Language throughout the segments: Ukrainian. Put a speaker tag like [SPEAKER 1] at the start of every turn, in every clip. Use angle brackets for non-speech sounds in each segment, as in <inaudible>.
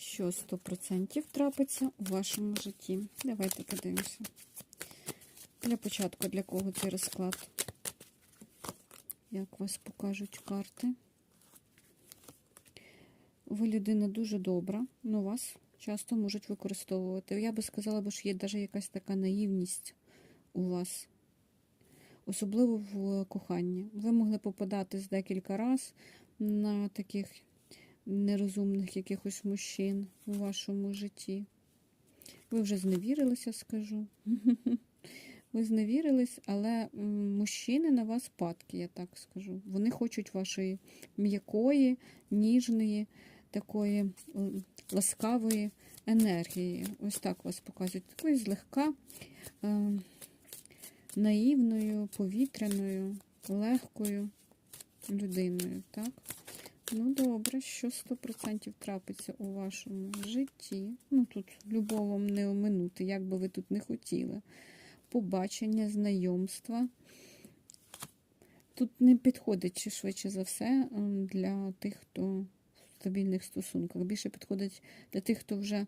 [SPEAKER 1] що 100% трапиться у вашому житті. Давайте подивимося. Для початку, для кого цей розклад? Як вас покажуть карти? Ви людина дуже добра, але вас часто можуть використовувати. Я би сказала, що є навіть якась така наївність у вас, особливо в коханні. Ви могли попадатись декілька разів на таких нерозумних якихось мужчин у вашому житті. Ви вже зневірилися, скажу. <laughs> Ви зневірились, але мужчини на вас падки, я так скажу. Вони хочуть вашої м'якої, ніжної, такої ласкавої енергії. Ось так вас показують. Такої злегка е, наївною, повітряною, легкою людиною. Так? Ну, добре, що 100% трапиться у вашому житті. Ну, тут любов вам не оминути, як би ви тут не хотіли. Побачення, знайомства. Тут не підходить, швидше за все, ем, для тих, хто в стабільних стосунках. Більше підходить для тих, хто вже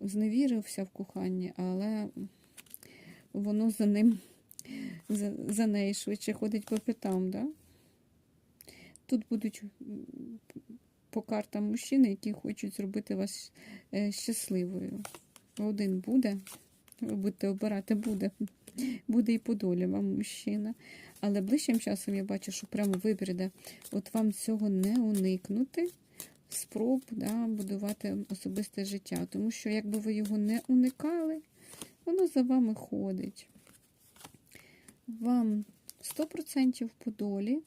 [SPEAKER 1] зневірився в коханні, але воно за ним, за, за нею швидше ходить по п'ятам. Да? Тут будуть по картам мужчини, які хочуть зробити вас е, щасливою. Один буде, ви будете обирати, буде. Буде і по долі вам мужчина. Але ближчим часом я бачу, що прямо вибір іде. От вам цього не уникнути, спроб да, будувати особисте життя. Тому що, якби ви його не уникали, воно за вами ходить. Вам 100% по долі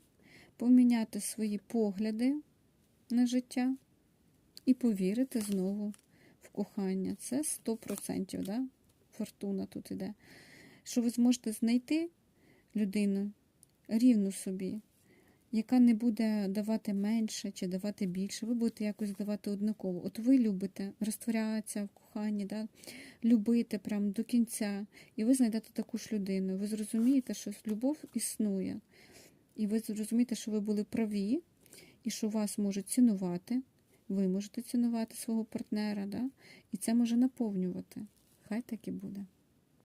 [SPEAKER 1] поміняти свої погляди на життя і повірити знову в кохання. Це 100%, да? фортуна тут іде. Що ви зможете знайти людину рівну собі, яка не буде давати менше чи давати більше. Ви будете якось давати однаково. От ви любите розтворятися в коханні, да? любити прям до кінця. І ви знайдете таку ж людину. Ви зрозумієте, що любов існує. І ви зрозумієте, що ви були праві, і що вас можуть цінувати, ви можете цінувати свого партнера, да? і це може наповнювати. Хай так і буде.